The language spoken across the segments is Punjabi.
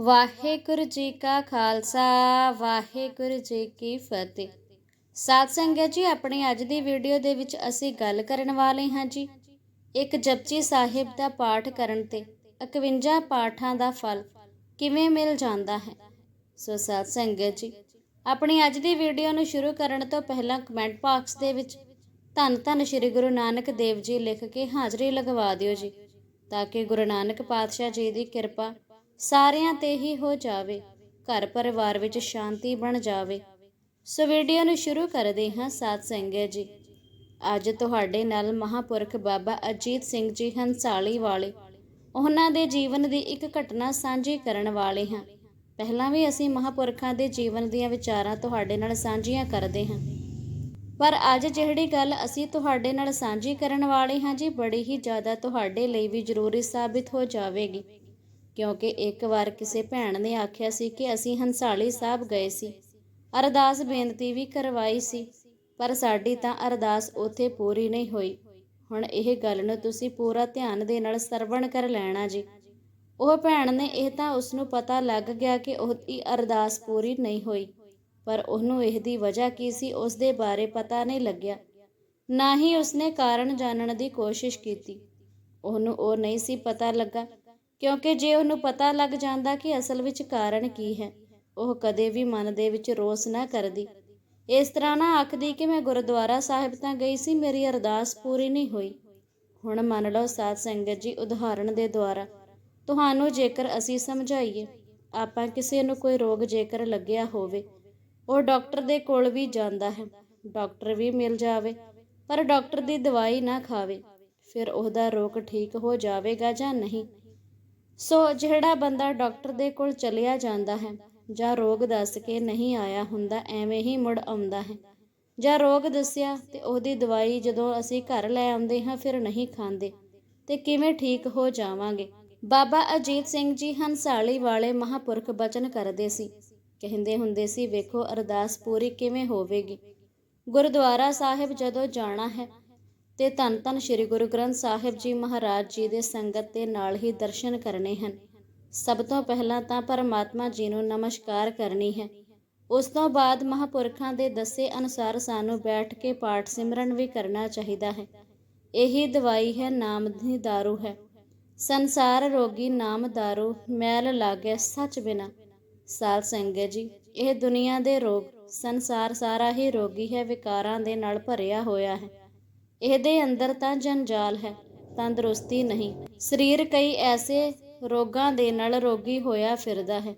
ਵਾਹਿਗੁਰੂ ਜੀ ਕਾ ਖਾਲਸਾ, ਵਾਹਿਗੁਰੂ ਜੀ ਕੀ ਫਤਿਹ। ਸਾਧ ਸੰਗਤ ਜੀ, ਆਪਣੀ ਅੱਜ ਦੀ ਵੀਡੀਓ ਦੇ ਵਿੱਚ ਅਸੀਂ ਗੱਲ ਕਰਨ ਵਾਲੇ ਹਾਂ ਜੀ। ਇੱਕ ਜਪਜੀ ਸਾਹਿਬ ਦਾ ਪਾਠ ਕਰਨ ਤੇ 51 ਪਾਠਾਂ ਦਾ ਫਲ ਕਿਵੇਂ ਮਿਲ ਜਾਂਦਾ ਹੈ? ਸੋ ਸਾਧ ਸੰਗਤ ਜੀ, ਆਪਣੀ ਅੱਜ ਦੀ ਵੀਡੀਓ ਨੂੰ ਸ਼ੁਰੂ ਕਰਨ ਤੋਂ ਪਹਿਲਾਂ ਕਮੈਂਟ ਬਾਕਸ ਦੇ ਵਿੱਚ ਧੰਨ ਧੰਨ ਸ੍ਰੀ ਗੁਰੂ ਨਾਨਕ ਦੇਵ ਜੀ ਲਿਖ ਕੇ ਹਾਜ਼ਰੀ ਲਗਵਾ ਦਿਓ ਜੀ, ਤਾਂ ਕਿ ਗੁਰੂ ਨਾਨਕ ਪਾਤਸ਼ਾਹ ਜੀ ਦੀ ਕਿਰਪਾ ਸਾਰਿਆਂ ਤੇ ਹੀ ਹੋ ਜਾਵੇ, ਘਰ ਪਰਿਵਾਰ ਵਿੱਚ ਸ਼ਾਂਤੀ ਬਣ ਜਾਵੇ। ਸੋ ਵੀਡੀਓ ਨੂੰ ਸ਼ੁਰੂ ਕਰਦੇ ਹਾਂ ਸਾਧ ਸੰਗਤ ਜੀ। ਅੱਜ ਤੁਹਾਡੇ ਨਾਲ ਮਹਾਪੁਰਖ ਬਾਬਾ ਅਜੀਤ ਸਿੰਘ ਜੀ ਹੰਸਾਲੀ ਵਾਲੇ। ਉਹਨਾਂ ਦੇ ਜੀਵਨ ਦੀ ਇੱਕ ਘਟਨਾ ਸਾਂਝੀ ਕਰਨ ਵਾਲੇ ਹਾਂ। ਪਹਿਲਾਂ ਵੀ ਅਸੀਂ ਮਹਾਪੁਰਖਾਂ ਦੇ ਜੀਵਨ ਦੀਆਂ ਵਿਚਾਰਾਂ ਤੁਹਾਡੇ ਨਾਲ ਸਾਂਝੀਆਂ ਕਰਦੇ ਹਾਂ। ਪਰ ਅੱਜ ਜਿਹੜੀ ਗੱਲ ਅਸੀਂ ਤੁਹਾਡੇ ਨਾਲ ਸਾਂਝੀ ਕਰਨ ਵਾਲੇ ਹਾਂ ਜੀ, ਬੜੀ ਹੀ ਜ਼ਿਆਦਾ ਤੁਹਾਡੇ ਲਈ ਵੀ ਜ਼ਰੂਰੀ ਸਾਬਿਤ ਹੋ ਜਾਵੇਗੀ। ਕਿਉਂਕਿ ਇੱਕ ਵਾਰ ਕਿਸੇ ਭੈਣ ਨੇ ਆਖਿਆ ਸੀ ਕਿ ਅਸੀਂ ਹੰਸਾਲੀ ਸਾਹਿਬ ਗਏ ਸੀ। ਅਰਦਾਸ ਬੇਨਤੀ ਵੀ ਕਰਵਾਈ ਸੀ, ਪਰ ਸਾਡੀ ਤਾਂ ਅਰਦਾਸ ਉੱਥੇ ਪੂਰੀ ਨਹੀਂ ਹੋਈ। ਹੁਣ ਇਹ ਗੱਲ ਨੂੰ ਤੁਸੀਂ ਪੂਰਾ ਧਿਆਨ ਦੇ ਨਾਲ ਸਰਵਣ ਕਰ ਲੈਣਾ ਜੀ। ਉਹ ਭੈਣ ਨੇ ਇਹ ਤਾਂ ਉਸ ਨੂੰ ਪਤਾ ਲੱਗ ਗਿਆ ਕਿ ਉਹਦੀ ਅਰਦਾਸ ਪੂਰੀ ਨਹੀਂ ਹੋਈ, ਪਰ ਉਹਨੂੰ ਇਹ ਦੀ ਵਜ੍ਹਾ ਕੀ ਸੀ ਉਸ ਦੇ ਬਾਰੇ ਪਤਾ ਨਹੀਂ ਲੱਗਿਆ। ਨਾ ਹੀ ਉਸਨੇ ਕਾਰਨ ਜਾਣਨ ਦੀ ਕੋਸ਼ਿਸ਼ ਕੀਤੀ। ਉਹਨੂੰ ਉਹ ਨਹੀਂ ਸੀ ਪਤਾ ਲੱਗਾ ਕਿਉਂਕਿ ਜੇ ਉਹਨੂੰ ਪਤਾ ਲੱਗ ਜਾਂਦਾ ਕਿ ਅਸਲ ਵਿੱਚ ਕਾਰਨ ਕੀ ਹੈ, ਉਹ ਕਦੇ ਵੀ ਮਨ ਦੇ ਵਿੱਚ ਰੋਸ ਨਾ ਕਰਦੀ। ਇਸ ਤਰ੍ਹਾਂ ਨਾ ਆਖਦੀ ਕਿ ਮੈਂ ਗੁਰਦੁਆਰਾ ਸਾਹਿਬ ਤਾਂ ਗਈ ਸੀ, ਮੇਰੀ ਅਰਦਾਸ ਪੂਰੀ ਨਹੀਂ ਹੋਈ। ਹੁਣ ਮੰਨ ਲਓ ਸਾਧ ਸੰਗਤ ਜੀ ਉਦਾਹਰਣ ਦੇ ਦੁਆਰਾ, ਤੁਹਾਨੂੰ ਜੇਕਰ ਅਸੀਂ ਸਮਝਾਈਏ, ਆਪਾਂ ਕਿਸੇ ਨੂੰ ਕੋਈ ਰੋਗ ਜੇਕਰ ਲੱਗਿਆ ਹੋਵੇ, ਉਹ ਡਾਕਟਰ ਦੇ ਕੋਲ ਵੀ ਜਾਂਦਾ ਹੈ। ਡਾਕਟਰ ਵੀ ਮਿਲ ਜਾਵੇ, ਪਰ ਡਾਕਟਰ ਦੀ ਦਵਾਈ ਨਾ ਖਾਵੇ, ਫਿਰ ਉਹਦਾ ਰੋਗ ਠੀਕ ਹੋ ਜਾਵੇਗਾ ਜਾਂ ਨਹੀਂ? ਸੋ ਜਿਹੜਾ ਬੰਦਾ ਡਾਕਟਰ ਦੇ ਕੋਲ ਚਲਿਆ ਜਾਂਦਾ ਹੈ ਜਾਂ ਰੋਗ ਦੱਸ ਕੇ ਨਹੀਂ ਆਇਆ ਹੁੰਦਾ, ਐਵੇਂ ਹੀ ਮੁੜ ਆਉਂਦਾ ਹੈ। ਜਾਂ ਰੋਗ ਦੱਸਿਆ ਤੇ ਉਹਦੀ ਦਵਾਈ ਜਦੋਂ ਅਸੀਂ ਘਰ ਲੈ ਆਉਂਦੇ ਹਾਂ, ਫਿਰ ਨਹੀਂ ਖਾਂਦੇ। ਤੇ ਕਿਵੇਂ ਠੀਕ ਹੋ ਜਾਵਾਂਗੇ? ਬਾਬਾ ਅਜੀਤ ਸਿੰਘ ਜੀ ਹੰਸਾਲੀ ਵਾਲੇ ਮਹਾਪੁਰਖ ਬਚਨ ਕਰਦੇ ਸੀ। ਕਹਿੰਦੇ ਹੁੰਦੇ ਸੀ, ਵੇਖੋ ਅਰਦਾਸ ਪੂਰੀ ਕਿਵੇਂ ਹੋਵੇਗੀ? ਗੁਰਦੁਆਰਾ ਸਾਹਿਬ ਜਦੋਂ ਜਾਣਾ ਹੈ ਤੇ ਧੰਨ ਧੰਨ ਸ੍ਰੀ ਗੁਰੂ ਗ੍ਰੰਥ ਸਾਹਿਬ ਜੀ ਮਹਾਰਾਜ ਜੀ ਦੇ ਸੰਗਤ ਦੇ ਨਾਲ ਹੀ ਦਰਸ਼ਨ ਕਰਨੇ ਹਨ ਸਭ ਤੋਂ ਪਹਿਲਾਂ ਤਾਂ ਪਰਮਾਤਮਾ ਜੀ ਨੂੰ ਨਮਸਕਾਰ ਕਰਨੀ ਹੈ ਉਸ ਤੋਂ ਬਾਅਦ ਮਹਾਪੁਰਖਾਂ ਦੇ ਦੱਸੇ ਅਨੁਸਾਰ ਸਾਨੂੰ ਬੈਠ ਕੇ ਪਾਠ ਸਿਮਰਨ ਵੀ ਕਰਨਾ ਚਾਹੀਦਾ ਹੈ ਇਹੀ ਦਵਾਈ ਹੈ ਨਾਮ ਦੀ दारू ਹੈ ਸੰਸਾਰ ਰੋਗੀ ਨਾਮ दारू ਮੈਲ ਲਾਗੇ ਸੱਚ ਬਿਨਾ ਸਾਧ ਸੰਗਤ ਜੀ ਇਹ ਦੁਨੀਆ ਦੇ ਰੋਗ ਸੰਸਾਰ ਸਾਰਾ ਹੀ ਰੋਗੀ ਹੈ ਵਿਕਾਰਾਂ ਦੇ ਨਾਲ ਭਰਿਆ ਹੋਇਆ ਹੈ ਇਹਦੇ ਅੰਦਰ ਤਾਂ ਜੰਜਾਲ ਹੈ, ਤੰਦਰੁਸਤੀ ਨਹੀਂ। ਸਰੀਰ ਕਈ ਐਸੇ ਰੋਗਾਂ ਦੇ ਨਾਲ ਰੋਗੀ ਹੋਇਆ ਫਿਰਦਾ ਹੈ।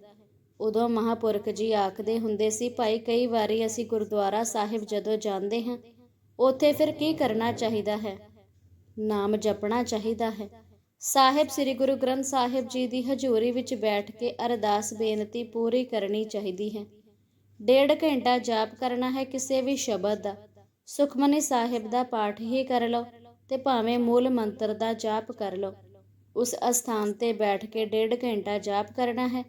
ਉਦੋਂ ਮਹਾਪੁਰਖ ਜੀ ਆਖਦੇ ਹੁੰਦੇ ਸੀ, ਭਾਈ, ਕਈ ਵਾਰੀ ਅਸੀਂ ਗੁਰਦੁਆਰਾ ਸਾਹਿਬ ਜਦੋਂ ਜਾਂਦੇ ਹਾਂ, ਉੱਥੇ ਫਿਰ ਕੀ ਕਰਨਾ ਚਾਹੀਦਾ ਹੈ? ਨਾਮ ਜਪਣਾ ਚਾਹੀਦਾ ਹੈ। ਸਾਹਿਬ, ਸ੍ਰੀ ਗੁਰੂ ਗ੍ਰੰਥ ਸਾਹਿਬ ਜੀ ਦੀ ਹਜ਼ੂਰੀ ਵਿੱਚ ਬੈਠ ਕੇ ਅਰਦਾਸ ਬੇਨਤੀ ਪੂਰੀ ਕਰਨੀ ਚਾਹੀਦੀ ਹੈ। ਡੇਢ ਘੰਟਾ ਜਾਪ ਕਰਨਾ ਹੈ ਕਿਸੇ ਵੀ ਸ਼ਬਦ ਦਾ। ਸੁਖਮਨੀ ਸਾਹਿਬ ਦਾ ਪਾਠ ਹੀ ਕਰ ਲਓ ਤੇ ਭਾਵੇਂ ਮੂਲ ਮੰਤਰ ਦਾ ਜਾਪ ਕਰ ਲਓ। ਉਸ ਅਸਥਾਨ ਤੇ ਬੈਠ ਕੇ ਡੇਢ ਘੰਟਾ ਜਾਪ ਕਰਨਾ ਹੈ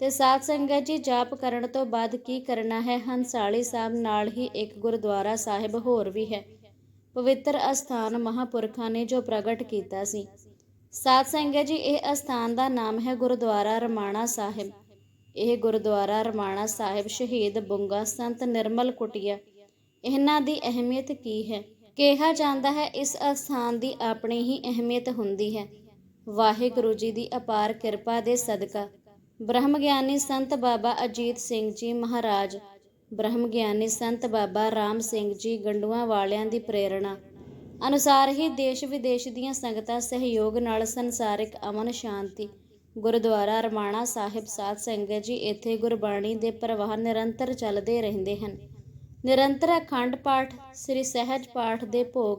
ਤੇ ਸਾਧ ਸੰਗਤ ਜੀ, ਜਾਪ ਕਰਨ ਤੋਂ ਬਾਅਦ ਕੀ ਕਰਨਾ ਹੈ? ਹੰਸਾਲੀ ਸਾਹਿਬ ਨਾਲ ਹੀ ਇੱਕ ਗੁਰਦੁਆਰਾ ਸਾਹਿਬ ਹੋਰ ਵੀ ਹੈ। ਪਵਿੱਤਰ ਅਸਥਾਨ ਮਹਾਪੁਰਖਾਂ ਨੇ ਜੋ ਪ੍ਰਗਟ ਕੀਤਾ ਸੀ। ਸਾਧ ਸੰਗਤ ਜੀ, ਇਹ ਅਸਥਾਨ ਦਾ ਨਾਮ ਹੈ ਗੁਰਦੁਆਰਾ ਰਮਾਣਾ ਸਾਹਿਬ। ਇਹ ਗੁਰਦੁਆਰਾ ਰਮਾਣਾ ਸਾਹਿਬ ਸ਼ਹੀਦ ਬੁੰਗਾ ਸੰਤ ਨਿਰਮਲ ਕੁਟਿਆ ਇਹਨਾਂ ਦੀ ਅਹਿਮੀਅਤ ਕੀ ਹੈ? ਕਿਹਾ ਜਾਂਦਾ ਹੈ, ਇਸ ਅਸਥਾਨ ਦੀ ਆਪਣੀ ਹੀ ਅਹਿਮੀਅਤ ਹੁੰਦੀ ਹੈ। ਵਾਹਿਗੁਰੂ ਜੀ ਦੀ ਅਪਾਰ ਕਿਰਪਾ ਦੇ ਸਦਕਾ ਬ੍ਰਹਮ ਗਿਆਨੀ ਸੰਤ ਬਾਬਾ ਅਜੀਤ ਸਿੰਘ ਜੀ ਮਹਾਰਾਜ ਬ੍ਰਹਮ ਗਿਆਨੀ ਸੰਤ ਬਾਬਾ ਰਾਮ ਸਿੰਘ ਜੀ ਗੰਡੂਆਂ ਵਾਲਿਆਂ ਦੀ ਪ੍ਰੇਰਣਾ ਅਨੁਸਾਰ ਹੀ ਦੇਸ਼ ਵਿਦੇਸ਼ ਦੀਆਂ ਸੰਗਤਾਂ ਸਹਿਯੋਗ ਨਾਲ ਸੰਸਾਰਿਕ ਅਮਨ ਸ਼ਾਂਤੀ, ਗੁਰਦੁਆਰਾ ਰਮਾਣਾ ਸਾਹਿਬ ਸਾਧ ਸੰਗਤ ਜੀ ਇੱਥੇ ਗੁਰਬਾਣੀ ਦੇ ਪ੍ਰਵਾਹ ਨਿਰੰਤਰ ਚੱਲਦੇ ਰਹਿੰਦੇ ਹਨ। ਨਿਰੰਤਰ ਅਖੰਡ ਪਾਠ, ਸ੍ਰੀ ਸਹਿਜ ਪਾਠ ਦੇ ਭੋਗ।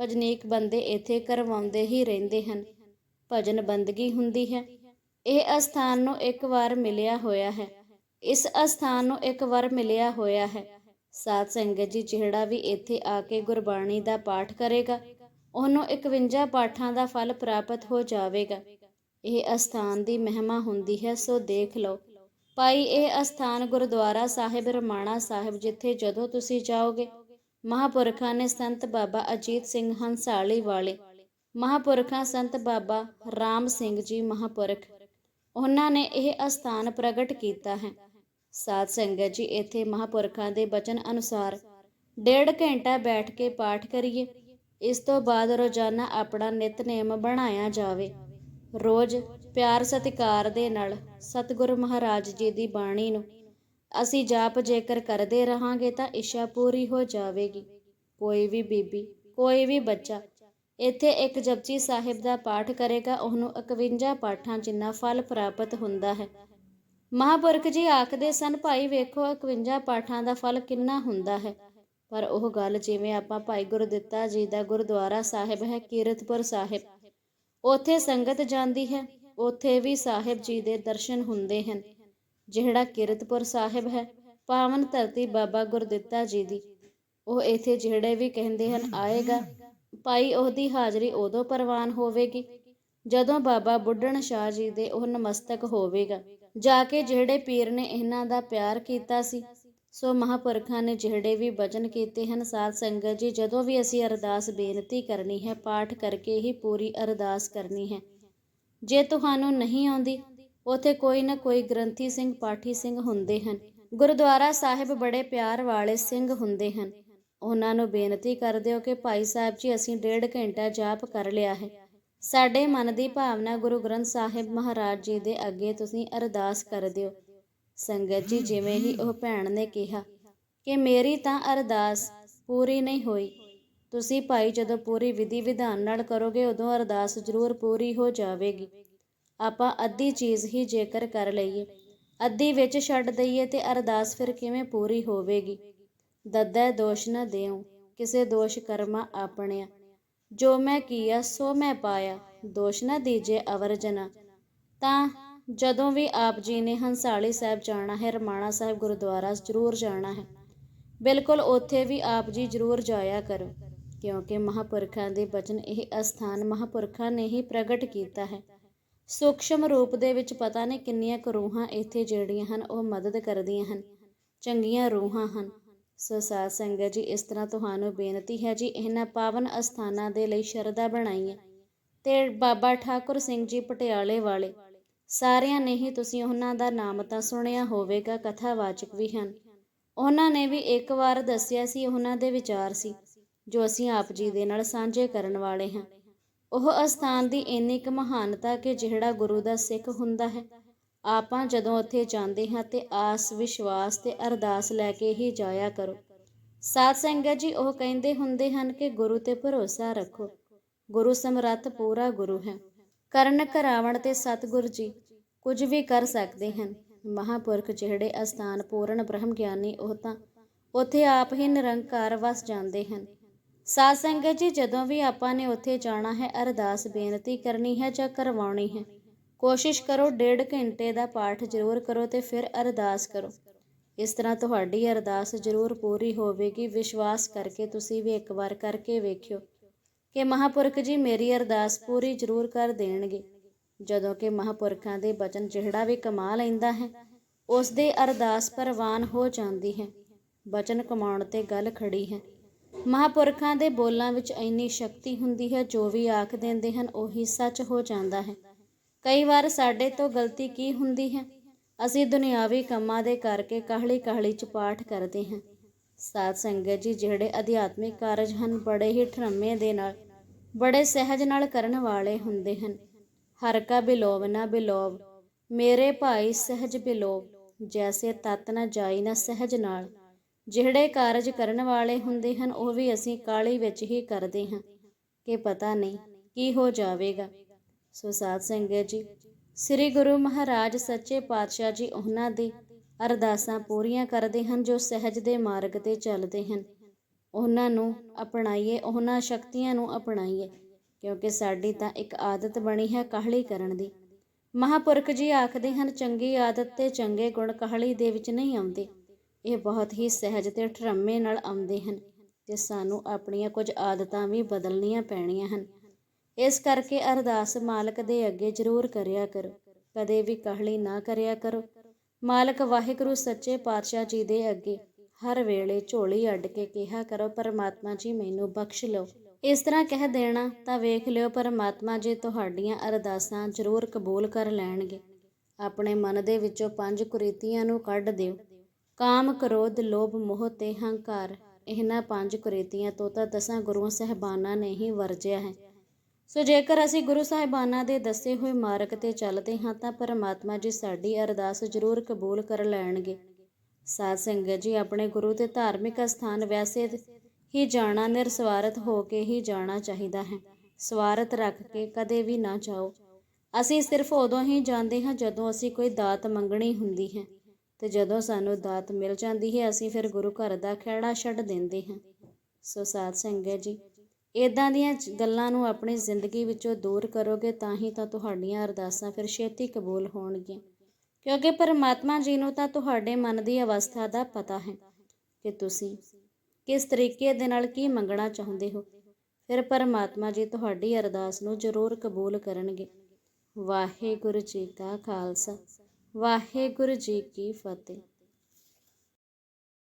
ਭਜਨੀਕ ਬੰਦੇ ਇੱਥੇ ਕਰਵਾਉਂਦੇ ਹੀ ਰਹਿੰਦੇ ਹਨ। ਭਜਨ ਬੰਦਗੀ ਹੁੰਦੀ ਹੈ। ਇਹ ਅਸਥਾਨ ਨੂੰ ਇੱਕ ਵਾਰ ਮਿਲਿਆ ਹੋਇਆ ਹੈ। ਇਸ ਅਸਥਾਨ ਨੂੰ ਇੱਕ ਵਾਰ ਮਿਲਿਆ ਹੋਇਆ ਹੈ। ਸਾਧ ਸੰਗਤ ਜੀ ਜਿਹੜਾ ਵੀ ਇੱਥੇ ਆ ਕੇ ਗੁਰਬਾਣੀ ਦਾ ਪਾਠ ਕਰੇਗਾ, ਉਹਨੂੰ 51 ਪਾਠਾਂ ਦਾ ਫਲ ਪ੍ਰਾਪਤ ਹੋ ਜਾਵੇਗਾ। ਇਹ ਅਸਥਾਨ ਦੀ ਮਹਿਮਾ ਹੁੰਦੀ ਹੈ, ਸੋ ਦੇਖ ਲਓ। ਭਾਈ, ਇਹ ਅਸਥਾਨ ਗੁਰਦੁਆਰਾ ਸਾਹਿਬ ਰਮਾਣਾ ਸਾਹਿਬ, ਜਿੱਥੇ ਜਦੋਂ ਤੁਸੀਂ ਜਾਓਗੇ, ਮਹਾਪੁਰਖਾਂ ਨੇ ਸੰਤ ਬਾਬਾ ਅਜੀਤ ਸਿੰਘ ਹੰਸਾਲੀ ਵਾਲੇ, ਮਹਾਪੁਰਖਾਂ ਸੰਤ ਬਾਬਾ ਰਾਮ ਸਿੰਘ ਜੀ ਮਹਾਪੁਰਖ, ਉਹਨਾਂ ਨੇ ਇਹ ਅਸਥਾਨ ਪ੍ਰਗਟ ਕੀਤਾ ਹੈ। ਸਾਧ ਸੰਗਤ ਜੀ, ਇੱਥੇ ਮਹਾਪੁਰਖਾਂ ਦੇ ਬਚਨ ਅਨੁਸਾਰ ਡੇਢ ਘੰਟਾ ਬੈਠ ਕੇ ਪਾਠ ਕਰੀਏ। ਇਸ ਤੋਂ ਬਾਅਦ ਰੋਜ਼ਾਨਾ ਆਪਣਾ ਨਿਤਨੇਮ ਬਣਾਇਆ ਜਾਵੇ। ਰੋਜ਼ ਪਿਆਰ ਸਤਿਕਾਰ ਦੇ ਨਾਲ ਸਤਿਗੁਰ ਮਹਾਰਾਜ ਜੀ ਦੀ ਬਾਣੀ ਨੂੰ ਅਸੀਂ ਜਾਪ ਜੇਕਰ ਕਰਦੇ ਰਹਾਂਗੇ ਤਾਂ ਇੱਛਾ ਪੂਰੀ ਹੋ ਜਾਵੇਗੀ। ਕੋਈ ਵੀ ਬੀਬੀ, ਕੋਈ ਵੀ ਬੱਚਾ ਇੱਥੇ ਇੱਕ ਜਪਜੀ ਸਾਹਿਬ ਦਾ ਪਾਠ ਕਰੇਗਾ, ਉਹਨੂੰ 51 ਪਾਠਾਂ ਜਿੰਨਾ ਫਲ ਪ੍ਰਾਪਤ ਹੁੰਦਾ ਹੈ। ਮਹਾਂਪੁਰਖ ਜੀ ਆਖਦੇ ਸਨ, ਭਾਈ ਵੇਖੋ 51 ਪਾਠਾਂ ਦਾ ਫਲ ਕਿੰਨਾ ਹੁੰਦਾ ਹੈ। ਪਰ ਉਹ ਗੱਲ ਜਿਵੇਂ ਆਪਾਂ ਭਾਈ ਗੁਰਦਿੱਤਾ ਜੀ ਦਾ ਗੁਰਦੁਆਰਾ ਸਾਹਿਬ ਹੈ, ਕੀਰਤਪੁਰ ਸਾਹਿਬ ਉੱਥੇ ਸੰਗਤ ਜਾਂਦੀ ਹੈ, ਉੱਥੇ ਵੀ ਸਾਹਿਬ ਜੀ ਦੇ ਦਰਸ਼ਨ ਹੁੰਦੇ ਹਨ। ਜਿਹੜਾ ਕੀਰਤਪੁਰ ਸਾਹਿਬ ਹੈ, ਪਾਵਨ ਧਰਤੀ ਬਾਬਾ ਗੁਰਦਿੱਤਾ ਜੀ ਦੀ। ਉਹ ਇੱਥੇ ਜਿਹੜੇ ਵੀ ਕਹਿੰਦੇ ਹਨ, ਆਏਗਾ, ਭਾਈ ਉਹਦੀ ਹਾਜ਼ਰੀ ਉਦੋਂ ਪ੍ਰਵਾਨ ਹੋਵੇਗੀ, ਜਦੋਂ ਬਾਬਾ ਬੁੱਢਣ ਸ਼ਾਹ ਜੀ ਦੇ ਉਹ ਨਮਸਤਕ ਹੋਵੇਗਾ। ਜਾ ਕੇ ਜਿਹੜੇ ਪੀਰ ਨੇ ਇਹਨਾਂ ਦਾ ਪਿਆਰ ਕੀਤਾ ਸੀ ਸੋ ਮਹਾਪੁਰਖਾਂ ਨੇ ਜਿਹੜੇ ਵੀ ਭਜਨ ਕੀਤੇ ਹਨ, ਸਾਧ ਸੰਗਤ ਜੀ, ਜਦੋਂ ਵੀ ਅਸੀਂ ਅਰਦਾਸ ਬੇਨਤੀ ਕਰਨੀ ਹੈ, ਪਾਠ ਕਰਕੇ ਹੀ ਪੂਰੀ ਅਰਦਾਸ ਕਰਨੀ ਹੈ। ਜੇ ਤੁਹਾਨੂੰ ਨਹੀਂ ਆਉਂਦੀ, ਉਥੇ ਕੋਈ ਨਾ ਕੋਈ ਗ੍ਰੰਥੀ ਸਿੰਘ, ਪਾਠੀ ਸਿੰਘ ਹੁੰਦੇ ਹਨ। ਗੁਰਦੁਆਰਾ ਸਾਹਿਬ ਬੜੇ ਪਿਆਰ ਵਾਲੇ ਸਿੰਘ ਹੁੰਦੇ ਹਨ। ਉਹਨਾਂ ਨੂੰ ਬੇਨਤੀ ਕਰ ਦਿਓ ਕਿ ਭਾਈ ਸਾਹਿਬ ਜੀ, ਅਸੀਂ ਡੇਢ ਘੰਟਾ ਜਾਪ ਕਰ ਲਿਆ ਹੈ। ਸਾਡੇ ਮਨ ਦੀ ਭਾਵਨਾ ਗੁਰੂ ਗ੍ਰੰਥ ਸਾਹਿਬ ਮਹਾਰਾਜ ਜੀ ਦੇ ਅੱਗੇ ਤੁਸੀਂ ਅਰਦਾਸ ਕਰ ਦਿਓ। ਸੰਗਤ ਜੀ, ਜਿਵੇਂ ਹੀ ਉਹ ਭੈਣ ਨੇ ਕਿਹਾ ਕਿ ਮੇਰੀ ਤਾਂ ਅਰਦਾਸ ਪੂਰੀ ਨਹੀਂ ਹੋਈ, ਤੁਸੀਂ ਭਾਈ ਜਦੋਂ ਪੂਰੀ ਵਿਧੀ ਵਿਧਾਨ ਨਾਲ ਕਰੋਗੇ, ਉਦੋਂ ਅਰਦਾਸ ਜ਼ਰੂਰ ਪੂਰੀ ਹੋ ਜਾਵੇਗੀ। ਆਪਾਂ ਅੱਧੀ ਚੀਜ਼ ਹੀ ਜੇਕਰ ਕਰ ਲਈਏ, ਅੱਧੀ ਵਿੱਚ ਛੱਡ ਦਈਏ ਤੇ ਅਰਦਾਸ ਫਿਰ ਕਿਵੇਂ ਪੂਰੀ ਹੋਵੇਗੀ? ਦੱਦਾ ਦੋਸ਼ ਨਾ ਦੇਉ ਕਿਸੇ ਦੋਸ਼ ਕਰਮਾ ਆਪਣਿਆ। ਜੋ ਮੈਂ ਕੀਆ, ਸੋ ਮੈਂ ਪਾਇਆ, ਦੋਸ਼ ਨਾ ਦੀਜੇ ਅਵਰ ਜਨਾ। ਤਾਂ ਜਦੋਂ ਵੀ ਆਪ ਜੀ ਨੇ ਹੰਸਾਲੀ ਸਾਹਿਬ ਜਾਣਾ ਹੈ, ਰਮਾਣਾ ਸਾਹਿਬ ਗੁਰਦੁਆਰਾ ਜ਼ਰੂਰ ਜਾਣਾ ਹੈ। ਬਿਲਕੁਲ ਉੱਥੇ ਵੀ ਆਪ ਜੀ ਜ਼ਰੂਰ ਜਾਇਆ ਕਰੋ, ਕਿਉਂਕਿ ਮਹਾਪੁਰਖਾਂ ਦੇ ਬਚਨ ਇਹ ਅਸਥਾਨ ਮਹਾਪੁਰਖਾਂ ਨੇ ਹੀ ਪ੍ਰਗਟ ਕੀਤਾ ਹੈ। ਸੂਖਸ਼ਮ ਰੂਪ ਦੇ ਵਿੱਚ ਪਤਾ ਨਹੀਂ ਕਿੰਨੀਆਂ ਕੁ ਰੂਹਾਂ ਇੱਥੇ ਜਿਹੜੀਆਂ ਹਨ, ਉਹ ਮਦਦ ਕਰਦੀਆਂ ਹਨ। ਚੰਗੀਆਂ ਰੂਹਾਂ ਹਨ। ਸੋ ਸਾਧ ਸੰਗਤ ਜੀ, ਇਸ ਤਰ੍ਹਾਂ ਤੁਹਾਨੂੰ ਬੇਨਤੀ ਹੈ ਜੀ, ਇਹਨਾਂ ਪਾਵਨ ਅਸਥਾਨਾਂ ਦੇ ਲਈ ਸ਼ਰਧਾ ਬਣਾਈਏ। ਤੇ ਬਾਬਾ ਠਾਕੁਰ ਸਿੰਘ ਜੀ ਪਟਿਆਲੇ ਵਾਲੇ ਸਾਰਿਆਂ ਨੇ ਹੀ ਤੁਸੀਂ ਉਹਨਾਂ ਦਾ ਨਾਮ ਤਾਂ ਸੁਣਿਆ ਹੋਵੇਗਾ, ਕਥਾਵਾਚਕ ਵੀ ਹਨ। ਉਹਨਾਂ ਨੇ ਵੀ ਇੱਕ ਵਾਰ ਦੱਸਿਆ ਸੀ, ਉਹਨਾਂ ਦੇ ਵਿਚਾਰ ਸੀ, ਜੋ ਅਸੀਂ ਆਪ ਜੀ ਦੇ ਨਾਲ ਸਾਂਝੇ ਕਰਨ ਵਾਲੇ ਹਾਂ। ਉਹ ਅਸਥਾਨ ਦੀ ਇੰਨੀ ਕੁ ਮਹਾਨਤਾ ਕਿ ਜਿਹੜਾ ਗੁਰੂ ਦਾ ਸਿੱਖ ਹੁੰਦਾ ਹੈ, ਆਪਾਂ ਜਦੋਂ ਉੱਥੇ ਜਾਂਦੇ ਹਾਂ ਤੇ ਆਸ, ਵਿਸ਼ਵਾਸ ਤੇ ਅਰਦਾਸ ਲੈ ਕੇ ਹੀ ਜਾਇਆ ਕਰੋ। ਸਾਧ ਸੰਗਤ ਜੀ, ਉਹ ਕਹਿੰਦੇ ਹੁੰਦੇ ਹਨ ਕਿ ਗੁਰੂ ਤੇ ਭਰੋਸਾ ਰੱਖੋ। ਗੁਰੂ ਸਮਰੱਥ ਪੂਰਾ ਗੁਰੂ ਹੈ। ਕਰਨ ਕਰਾਵਣ ਤੇ ਸਤਿਗੁਰ ਜੀ, ਕੁਝ ਵੀ ਕਰ ਸਕਦੇ ਹਨ। ਮਹਾਪੁਰਖ ਜਿਹੜੇ ਅਸਥਾਨ ਪੂਰਨ ਬ੍ਰਹਮ ਗਿਆਨੀ ਉਹ ਤਾਂ ਉੱਥੇ ਆਪ ਹੀ ਨਿਰੰਕਾਰ ਵਸ ਜਾਂਦੇ ਹਨ। ਸਾਧ ਸੰਗਤ ਜੀ, ਜਦੋਂ ਵੀ ਆਪਾਂ ਨੇ ਉੱਥੇ ਜਾਣਾ ਹੈ, ਅਰਦਾਸ ਬੇਨਤੀ ਕਰਨੀ ਹੈ ਜਾਂ ਕਰਵਾਉਣੀ ਹੈ, ਕੋਸ਼ਿਸ਼ ਕਰੋ ਡੇਢ ਘੰਟੇ ਦਾ ਪਾਠ ਜ਼ਰੂਰ ਕਰੋ ਤੇ ਫਿਰ ਅਰਦਾਸ ਕਰੋ। ਇਸ ਤਰ੍ਹਾਂ ਤੁਹਾਡੀ ਅਰਦਾਸ ਜ਼ਰੂਰ ਪੂਰੀ ਹੋਵੇਗੀ। ਵਿਸ਼ਵਾਸ ਕਰਕੇ ਤੁਸੀਂ ਵੀ ਇੱਕ ਵਾਰ ਕਰਕੇ ਵੇਖਿਓ। ਕਿ ਮਹਾਪੁਰਖ ਜੀ ਮੇਰੀ ਅਰਦਾਸ ਪੂਰੀ ਜ਼ਰੂਰ ਕਰ ਦੇਣਗੇ। ਜਦੋਂ ਕਿ ਮਹਾਪੁਰਖਾਂ ਦੇ ਬਚਨ ਜਿਹੜਾ ਵੀ ਕਮਾ ਲੈਂਦਾ ਹੈ, ਉਸ ਦੇ ਅਰਦਾਸ ਪ੍ਰਵਾਨ ਹੋ ਜਾਂਦੀ ਹੈ। ਬਚਨ ਕਮਾਉਣ ਤੇ ਗੱਲ ਖੜੀ ਹੈ। ਮਹਾਪੁਰਖਾਂ ਦੇ ਬੋਲਾਂ ਵਿੱਚ ਇੰਨੀ ਸ਼ਕਤੀ ਹੁੰਦੀ ਹੈ, ਜੋ ਵੀ ਆਖ ਦਿੰਦੇ ਹਨ, ਉਹੀ ਸੱਚ ਹੋ ਜਾਂਦਾ ਹੈ। ਕਈ ਵਾਰ ਸਾਡੇ ਤੋਂ ਗਲਤੀ ਕੀ ਹੁੰਦੀ ਹੈ? ਅਸੀਂ ਦੁਨਿਆਵੀ ਕੰਮਾਂ ਦੇ ਕਰਕੇ ਕਾਹਲੀ ਕਾਹਲੀ ਚ ਪਾਠ ਕਰਦੇ ਹਾਂ। ਸਾਧ ਸੰਗਤ ਜੀ, ਜਿਹੜੇ ਅਧਿਆਤਮਿਕ ਕਾਰਜ ਹਨ, ਬੜੇ ਹੀ ਠਰਮੇ ਦੇ ਨਾਲ, ਬੜੇ ਸਹਿਜ ਨਾਲ ਕਰਨ ਵਾਲੇ ਹੁੰਦੇ ਹਨ। ਹਰ ਕਾ ਬਿਲੋਵ ਨਾ ਬਿਲੋਵ ਮੇਰੇ ਭਾਈ ਸਹਿਜ ਬਿਲੋਵ ਜੈਸੇ ਤਤ ਨਾ ਜਾਈ ਨਾ ਸਹਿਜ ਨਾਲ। ਜਿਹੜੇ ਕਾਰਜ ਕਰਨ ਵਾਲੇ ਹੁੰਦੇ ਹਨ, ਉਹ ਵੀ ਅਸੀਂ ਕਾਲੀ ਵਿੱਚ ਹੀ ਕਰਦੇ ਹਾਂ, ਕਿ ਪਤਾ ਨਹੀਂ ਕੀ ਹੋ ਜਾਵੇਗਾ। ਸੋ ਸਾਧ ਸੰਗਤ ਜੀ, ਸ੍ਰੀ ਗੁਰੂ ਮਹਾਰਾਜ ਸੱਚੇ ਪਾਤਸ਼ਾਹ ਜੀ, ਉਹਨਾਂ ਦੀ ਅਰਦਾਸਾਂ ਪੂਰੀਆਂ ਕਰਦੇ ਹਨ ਜੋ ਸਹਿਜ ਦੇ ਮਾਰਗ ਤੇ ਚੱਲਦੇ ਹਨ। ਉਹਨਾਂ ਨੂੰ ਅਪਣਾਈਏ, ਉਹਨਾਂ ਸ਼ਕਤੀਆਂ ਨੂੰ ਅਪਣਾਈਏ, ਕਿਉਂਕਿ ਸਾਡੀ ਤਾਂ ਇੱਕ ਆਦਤ ਬਣੀ ਹੈ ਕਾਹਲੀ ਕਰਨ ਦੀ। ਮਹਾਪੁਰਖ ਜੀ ਆਖਦੇ ਹਨ, ਚੰਗੀ ਆਦਤ ਤੇ ਚੰਗੇ ਗੁਣ ਕਾਹਲੀ ਦੇ ਵਿੱਚ ਨਹੀਂ ਆਉਂਦੇ। ਇਹ ਬਹੁਤ ਹੀ ਸਹਿਜ ਤੇ ਠਰਮੇ ਨਾਲ ਆਉਂਦੇ ਹਨ ਤੇ ਸਾਨੂੰ ਆਪਣੀਆਂ ਕੁਝ ਆਦਤਾਂ ਵੀ ਬਦਲਣੀਆਂ ਪੈਣੀਆਂ ਹਨ। ਇਸ ਕਰਕੇ ਅਰਦਾਸ ਮਾਲਕ ਦੇ ਅੱਗੇ ਜ਼ਰੂਰ ਕਰਿਆ ਕਰੋ, ਕਦੇ ਵੀ ਕਾਹਲੀ ਨਾ ਕਰਿਆ ਕਰੋ। ਮਾਲਕ ਵਾਹਿਗੁਰੂ ਸੱਚੇ ਪਾਤਸ਼ਾਹ ਜੀ ਦੇ ਅੱਗੇ ਹਰ ਵੇਲੇ ਝੋਲੀ ਅੱਡ ਕੇ ਕਿਹਾ ਕਰੋ, ਪਰਮਾਤਮਾ ਜੀ ਮੈਨੂੰ ਬਖਸ਼ ਲਓ। ਇਸ ਤਰ੍ਹਾਂ ਕਹਿ ਦੇਣਾ ਤਾਂ ਵੇਖ ਲਿਓ, ਪਰਮਾਤਮਾ ਜੀ ਤੁਹਾਡੀਆਂ ਅਰਦਾਸਾਂ ਜ਼ਰੂਰ ਕਬੂਲ ਕਰ ਲੈਣਗੇ। ਆਪਣੇ ਮਨ ਦੇ ਵਿੱਚੋਂ ਪੰਜ ਕੁਰੀਤੀਆਂ ਨੂੰ ਕੱਢ ਦਿਓ। ਕਾਮ, ਕ੍ਰੋਧ, ਲੋਭ, ਮੋਹ ਤੇ ਹੰਕਾਰ। ਇਹਨਾਂ ਪੰਜ ਕੁਰੀਤੀਆਂ ਤੋਂ ਤਾਂ ਦਸਾਂ ਗੁਰੂਆਂ, ਸਹਿਬਾਨਾਂ ਨੇ ਹੀ ਵਰਜਿਆ ਹੈ। ਸੋ ਜੇਕਰ ਅਸੀਂ ਗੁਰੂ ਸਾਹਿਬਾਨਾਂ ਦੇ ਦੱਸੇ ਹੋਏ ਮਾਰਗ ਤੇ ਚੱਲਦੇ ਹਾਂ ਤਾਂ ਪਰਮਾਤਮਾ ਜੀ ਸਾਡੀ ਅਰਦਾਸ ਜ਼ਰੂਰ ਕਬੂਲ ਕਰ ਲੈਣਗੇ। ਸਾਧ ਸੰਗਤ ਜੀ, ਆਪਣੇ ਗੁਰੂ ਤੇ ਧਾਰਮਿਕ ਸਥਾਨ ਵੈਸੇ ਹੀ ਜਾਣਾ ਨਿਰਸਵਾਰਥ ਹੋ ਕੇ ਹੀ ਜਾਣਾ ਚਾਹੀਦਾ ਹੈ। ਸਵਾਰਥ ਰੱਖ ਕੇ ਕਦੇ ਵੀ ਨਾ ਜਾਓ। ਅਸੀਂ ਸਿਰਫ ਉਦੋਂ ਹੀ ਜਾਂਦੇ ਹਾਂ ਜਦੋਂ ਅਸੀਂ ਕੋਈ ਦਾਤ ਮੰਗਣੀ ਹੁੰਦੀ ਹੈ ਤੇ ਜਦੋਂ ਸਾਨੂੰ ਦਾਤ ਮਿਲ ਜਾਂਦੀ ਹੈ, ਅਸੀਂ ਫਿਰ ਗੁਰੂ ਘਰ ਦਾ ਖਹਿੜਾ ਛੱਡ ਦਿੰਦੇ ਹਾਂ। ਸੋ ਸਾਧ ਸੰਗਤ ਜੀ ਇਦਾਂ ਦੀਆਂ ਗੱਲਾਂ ਨੂੰ ਆਪਣੀ ਜ਼ਿੰਦਗੀ ਵਿੱਚੋਂ ਦੂਰ ਕਰੋਗੇ ਤਾਂ ਹੀ ਤਾਂ ਤੁਹਾਡੀਆਂ ਅਰਦਾਸਾਂ ਫਿਰ ਛੇਤੀ ਕਬੂਲ ਹੋਣਗੀਆਂ। ਕਿਉਂਕਿ ਪਰਮਾਤਮਾ ਜੀ ਨੂੰ ਤਾਂ ਤੁਹਾਡੇ ਮਨ ਦੀ ਅਵਸਥਾ ਦਾ ਪਤਾ ਹੈ ਕਿ ਤੁਸੀਂ ਕਿਸ ਤਰੀਕੇ ਦੇ ਨਾਲ ਕੀ ਮੰਗਣਾ ਚਾਹੁੰਦੇ ਹੋ। ਫਿਰ ਪਰਮਾਤਮਾ ਜੀ ਤੁਹਾਡੀ ਅਰਦਾਸ ਨੂੰ ਜ਼ਰੂਰ ਕਬੂਲ ਕਰਨਗੇ। ਵਾਹਿਗੁਰੂ ਜੀ ਕਾ ਖਾਲਸਾ, ਵਾਹਿਗੁਰੂ ਜੀ ਕੀ ਫਤਿਹ।